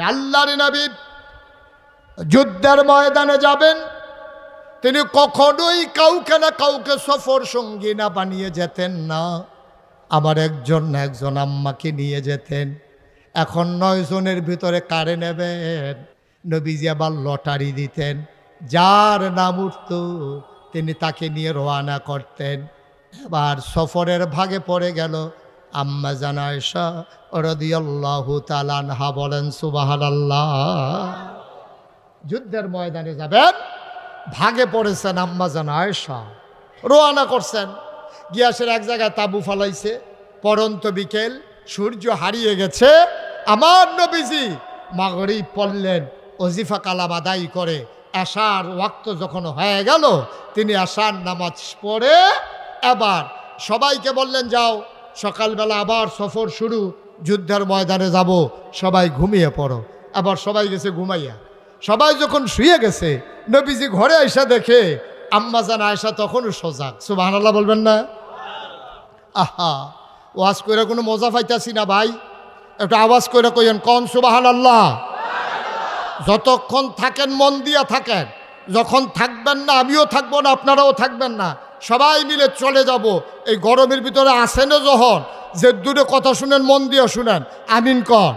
আল্লাহর নবী যুদ্ধের ময়দানে যাবেন, তিনি কখনোই কাউকে না কাউকে সফর সঙ্গী না বানিয়ে যেতেন না। আমার একজন না একজন আম্মাকে নিয়ে যেতেন। এখন নয় জনের ভিতরে কারে নেবেন? নবীজি আবার লটারি দিতেন। যার নাম উঠত, তিনি তাকে নিয়ে রওয়ানা করতেন। এবার সফরের ভাগে পড়ে গেল। আম্মা জানায়সা রদিয়াল্লাহু তালানহা বলেন সুবাহান আল্লাহ যুদ্ধের ময়দানে যাবেন, ভাগে পড়েছেন আম্মা জান আয়েশা। রোয়ানা করছেন, গিয়াসের এক জায়গায় তাবু ফালাইছে পরন্ত বিকেল, সূর্য হারিয়ে গেছে। আমার নবীজি মাগরিব পড়লেন অজিফা কালাম আদায় করে, আশার ওয়াক্ত যখন হয়ে গেল, তিনি আশার নামাজ পড়ে, এবার সবাইকে বললেন, যাও। সকালবেলা আবার সফর শুরু, যুদ্ধের ময়দানে যাব, সবাই ঘুমিয়ে পড়ো। আবার সবাই গেছে ঘুমাইয়া। সবাই যখন শুয়ে গেছে, নবীজি ঘরে আয়সা দেখে, আম্মা জান আয়সা তখনও সজাগ। সুবাহ আল্লাহ বলবেন না? আহা, ওয়াজ করে কোনো মজা পাইতাছি না ভাই। একটা আওয়াজ করে কইেন কন সুবাহান আল্লাহ যতক্ষণ থাকেন, মন দিয়া থাকেন। যখন থাকবেন না, আমিও থাকব না, আপনারাও থাকবেন না, সবাই মিলে চলে যাব। এই গরমের ভিতরে আসেন যখন, যে দূরে কথা শুনেন, মন দিয়ে শুনেন, আমিন কন।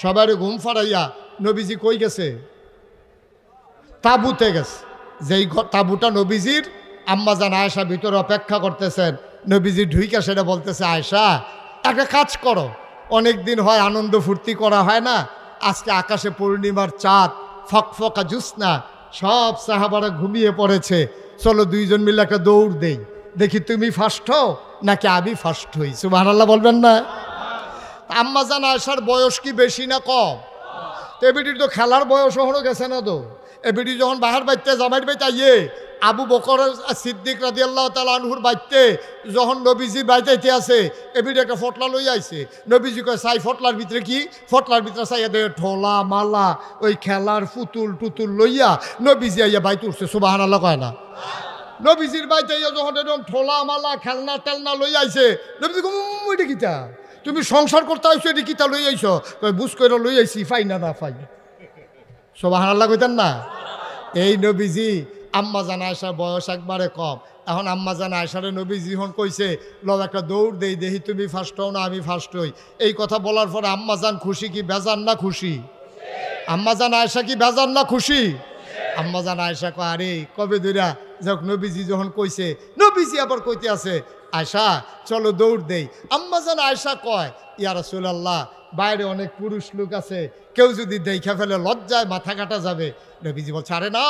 সবার ঘুম ফাড়াইয়া, নবীজি কই গেছে? তাবুতে গেছে। যেই তাবুটা নবীজির, আম্মা জান আয়সা ভিতরে অপেক্ষা করতেছেন, নবীজি ঢুইকা সেটা বলতেছে আয়সা একটা কাজ করো। অনেক দিন হয় আনন্দ ফুর্তি করা হয় না, আজকে আকাশে পূর্ণিমার চাঁদ, ফকফকা জুসনা সব সাহাবারা ঘুমিয়ে পড়েছে। চলো দুইজন মিলে একটা দৌড় দেই। দেখি তুমি ফার্স্ট হও, নাকি আমি ফার্স্ট হই? সুবাহ বলবেন না? আম্মা জান আসার বয়স কি বেশি না কম? তো এবিটির তো খেলার বয়স হলো গেছে না তো? এবিটি যখন বাহার বাইতে জামাইর বাইতে ইয়ে আবু বকর সিদ্দিক রাজি আল্লাহ তালা আনহুর বাইতে, যখন নবীজি বাইতে আছে এবিটি একটা ফটলা লই আইছে। নবীজি কয় সাই ফটলার ভিতরে কি? ফটলার ভিতরে চাইয়া দে ঠোলা, মালা, ওই খেলার পুতুল টুতুল লইয়া নবীজি আইয়া বাইতে উঠছে। সুবাহান আল্লাহ কয় না। নবীজির বাইতে যখন এরকম ঠোলা, মালা, খেলনা টেলনা লই আইছে, নবীজি কম এটা কিতা? তুমি সংসার করতে আইছো, এটি কিতা লই আইছো? বুঝ করে লই আইছি, ফাই না না, ফাই। সোবাহান আল্লাহ কইতেন না? এই নবীজি আম্মা জানা আয়সার বয়স একবারে কম। এখন আম্মা জানা আয়সারে নবী জীবন কইছে লব একটা দৌড় দেই, দেহি তুমি ফার্স্ট হও না, আমি ফার্স্ট হই। এই কথা বলার পরে আম্মা জান খুশি কি, বেজান না খুশি? আম্মা জান আয়সা কি, বেজান না খুশি? আম্মা জান আয়সা কয়, আরে, কবে দূরা যাক, নবীজি যখন কইছে, নবীজি আবার কইতে আছে আয়সা চলো দৌড় দেই। আম্মা জান আয়সা কয়, ইয়া রাসূলুল্লাহ, বাইরে অনেক পুরুষ লোক আছে, কেউ যদি দেখা ফেলে লজ্জায় মাথা কাটা যাবে। নবীজি বলছে, আরে না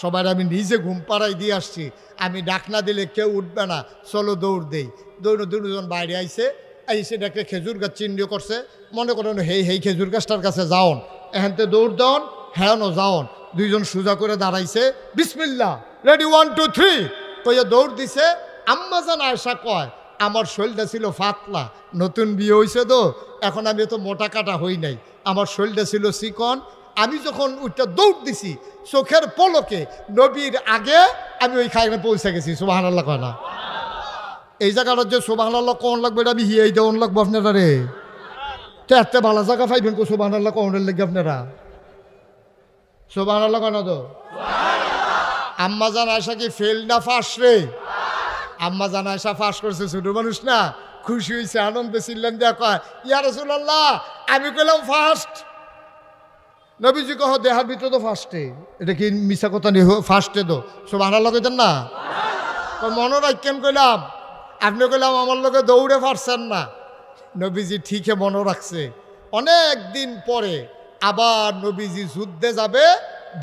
সবার আমি নিজে ঘুম পাড়াই দিয়ে আসছি। আমি ডাক না দিলে কেউ উঠবে না। চলো দৌড় দেই। দৌড় দুজন বাইরে আইছে, আইসে ডাকে খেজুর গাছ চিহ্ন করছে। মনে করেন, হেই হেই, খেজুর গাছটার কাছে যাওন। এখানতে দৌড় দেওন হ্যাঁ যাওন। দুইজন সোজা করে দাঁড়াইছে বিসমিল্লা রেডি ওয়ান টু থ্রি কইয়া দৌড় দিছে আম্মাজান আয়সা কয়, আমার শরীরটা ছিল ফাতলা, নতুন বিয়ে হয়েছে তো, এখন আমি তো মোটা কাটা হই নাই। আমার শরীরটা ছিল চিকন। আমি যখন ওইটা দৌড় দিছি, চোখের পলকে নবীর আগে আমি ওই খাইনে পৌঁছে গেছি সুবাহান আল্লাহ কয় না। এই জায়গাটা যে সোবাহান আল্লাহ কোন লাগবে এটা আমি হিয়াই দেওয়ান লাগবো আপনারা রে। তো এত ভালো জায়গা পাইবেন কো সোবাহান আল্লাহ কোন লাগবে আপনারা। সোবাহান আল্লাহ কেন তো। আম্মা জান আয়সা কি ফেল না ফাঁস রে? আম্মা জানা এসা ফাঁস করছে, ছোট মানুষ না। খুশি হয়েছে আনন্দে ছিলেন দেয়া কয়, ইয়া রসুল্লাহ আমি কইলাম ফার্স্ট নবীজি কহ, দেহার ভিতরে তো ফার্স্টে এটা কি মিশা কথা নেই ফার্স্টে তো। সব আনার লগে না মনে রাখেন কইলাম। আপনি কইলাম, আমার লোকে দৌড়ে পারছেন না। নবীজি ঠিকই মনে রাখছে। অনেক দিন পরে আবার নবীজি যুদ্ধে যাবে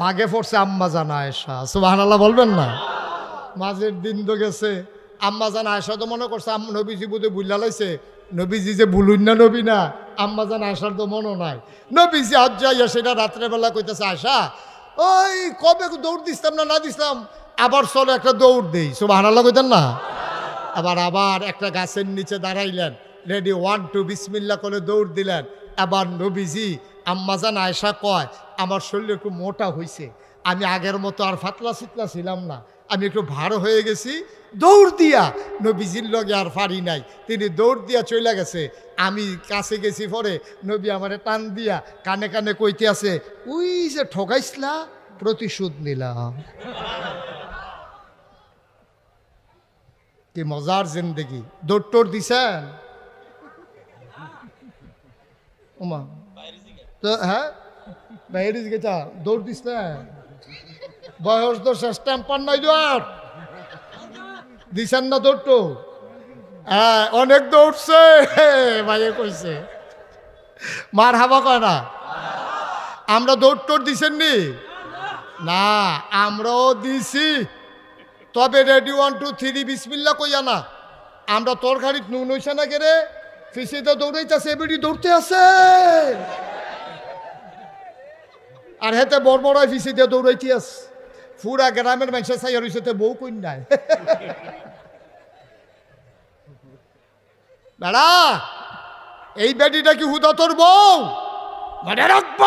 ভাগে পড়ছে আম্মা জানা আয়সা সুবাহ বলবেন না? মাঝের দিন তো গেছে। আম্মা জান আয়সা তো মনে করছে নবীজি বুধে বুল্লা লাইছে নবীজি যে বুলুন না নবী না, আম্মা জান আয়সার তো মনও নাই। নবীজি আজ যাইয়া সেটা রাত্রেবেলা কইতেছে আয়সা ওই কবে দৌড় দিতাম না না দিতাম আবার চলো একটা দৌড় দিই। সব হানাল্লা কইতেন না? আবার আবার একটা গাছের নিচে দাঁড়াইলেন, রেডি, ওয়ান, টু বিসমিল্লা করে দৌড় দিলেন। আবার নবীজি আম্মাজান আয়সা কয়, আমার শরীর একটু মোটা হয়েছে আমি আগের মতো আর ফাতলা সিতলা ছিলাম না আমি একটু ভার হয়ে গেছি। দৌড় দিয়া নবীজির লগে আর পারি নাই। তিনি দৌড় দিয়া চলে গেছে। আমি কাছে গেছি পরে নবী আমারে টান দিয়া কানে কানে কইতে আছে উই যে ঠকাইছিলা প্রতিশোধ নিলাম। কি মজার জিন্দগি। দৌড় টোর দিছেন? তো হ্যাঁ? বাইরে গেছা। দৌড় দিস না বয়স তো শেষ টেম্পার নাই আর দিছেন না দৌড়টো হ্যাঁ অনেক দৌড়ছে, ভাইয়ে কইছে। মার হাবা কয় না? আমরা দৌড় টোর দিছেন নি? না, আমরাও দিছি। তবে রেডি ওয়ান, টু, থ্রি বিসমিল্লা কইয়া না। আমরা তোর গাড়িত নুন হইছে না কেরে ফিসিতে দৌড়াইতেছে, এবিডি দৌড়তে আছে। আর হেতে বড় বড় ফিসিতে দৌড়াইতে আছে। পুরা গ্রামের মানুষের চাইয়া রয়েছে তে বউ কই নাই। বেড়া এই বেটিটা কি হুদা তোর বউ? মনে রাখব।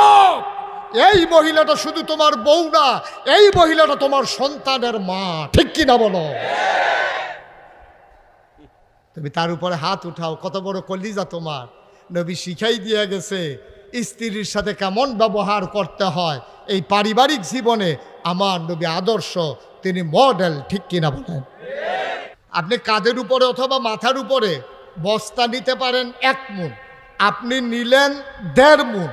এই মহিলাটা শুধু তোমার বউ না এই মহিলাটা তোমার সন্তানের মা ঠিক কি না বলো? তুমি তার উপরে হাত উঠাও কত বড় কলিজা তোমার। নবী শিখাই দিয়ে গেছে স্ত্রীর সাথে কেমন ব্যবহার করতে হয় এই পারিবারিক জীবনে আমার নবী আদর্শ, তিনি মডেল ঠিক কিনা বলেন? আপনি কাঁধের উপরে অথবা মাথার উপরে বস্তা নিতে পারেন এক মুন আপনি নিলেন দেড় মুন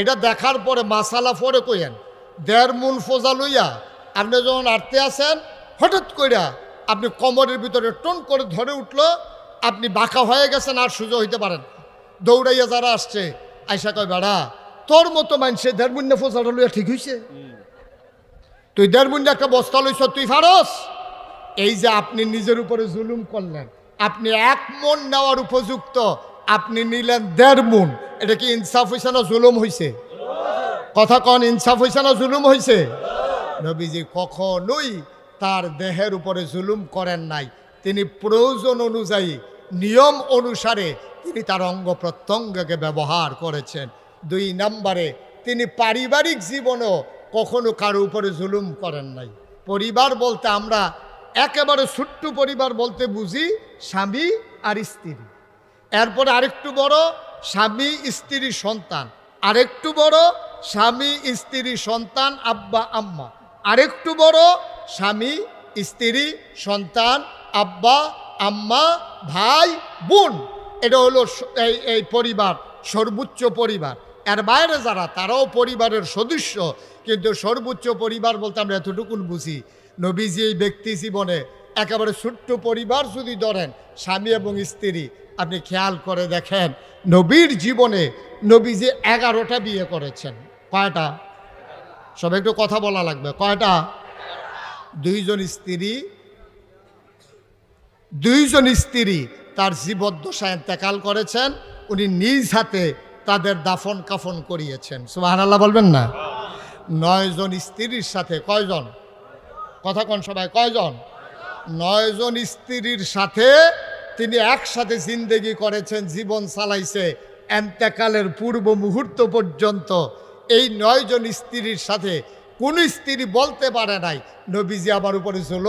এটা দেখার পরে মাসালা পরে কইেন দেড় মুন ফোজা লইয়া আপনি যখন আটতে আসেন, হঠাৎ কইরা আপনি কোমরের ভিতরে টন করে ধরে উঠল, আপনি বাঁকা হয়ে গেছেন আর সুযোগ হইতে পারেন দৌড়াইয়া যারা আসছে আইসা কয়, বেড়া, তোর মতো মানুষে দেড় মুন্নে ফোজাটা লইয়া ঠিক হইছে? তুই দেড় মুন্নে একটা বস্তা লইছ, তুই ফারস এই যে আপনি নিজের উপরে জুলুম করলেন, আপনি এক মন নেওয়ার উপযুক্ত, আপনি নিলেন দেড় মন এটা কি ইনসাফ হয়েছে না জুলুম হয়েছে কথা কন, ইনসাফ হয়েছে না জুলুম হয়েছে নবীজি কখনোই তার দেহের উপরে জুলুম করেন নাই। তিনি প্রয়োজন অনুযায়ী, নিয়ম অনুসারে তিনি তার অঙ্গ প্রত্যঙ্গকে ব্যবহার করেছেন। দুই নম্বরে, তিনি পারিবারিক জীবনেও কখনো কারও উপরে জুলুম করেন নাই। পরিবার বলতে আমরা একেবারে ছোট্ট পরিবার বলতে বুঝি স্বামী আর স্ত্রী। এরপরে আরেকটু বড়, স্বামী, স্ত্রী, সন্তান। আরেকটু বড়, স্বামী, স্ত্রী, সন্তান, আব্বা, আম্মা। আরেকটু বড়, স্বামী, স্ত্রী, সন্তান, আব্বা, আম্মা, ভাই, বোন। এটা হলো এই পরিবার, সর্বোচ্চ পরিবার। এর বাইরে যারা তারাও পরিবারের সদস্য। কিন্তু সর্বোচ্চ পরিবার বলতে আমরা এতটুকুন বুঝি, নবীজি এই ব্যক্তি জীবনে একেবারে ছোট্ট পরিবার যদি ধরেন, স্বামী এবং স্ত্রী, আপনি খেয়াল করে দেখেন, নবীর জীবনে নবীজি এগারোটা বিয়ে করেছেন। কয়টা? সব একটু কথা বলা লাগবে। কয়টা? দুইজন স্ত্রী দুইজন স্ত্রী তার জীবদ্দশায় ইন্তেকাল করেছেন। উনি নিজ হাতে তাদের দাফন কাফন করিয়েছেন। সুবাহান আল্লাহ বলবেন না? নয়জন স্ত্রীর সাথে, কয়জন? কথা কন সবাই কয়জন? নয়জন স্ত্রীর সাথে তিনি একসাথে জিন্দেগি করেছেন, জীবন চালাইছে। এন্তেকালের পূর্ব মুহূর্ত পর্যন্ত এই নয়জন স্ত্রীর সাথে কোন স্ত্রী বলতে পারে নাই। নবীজি আমার উপরে জুলুম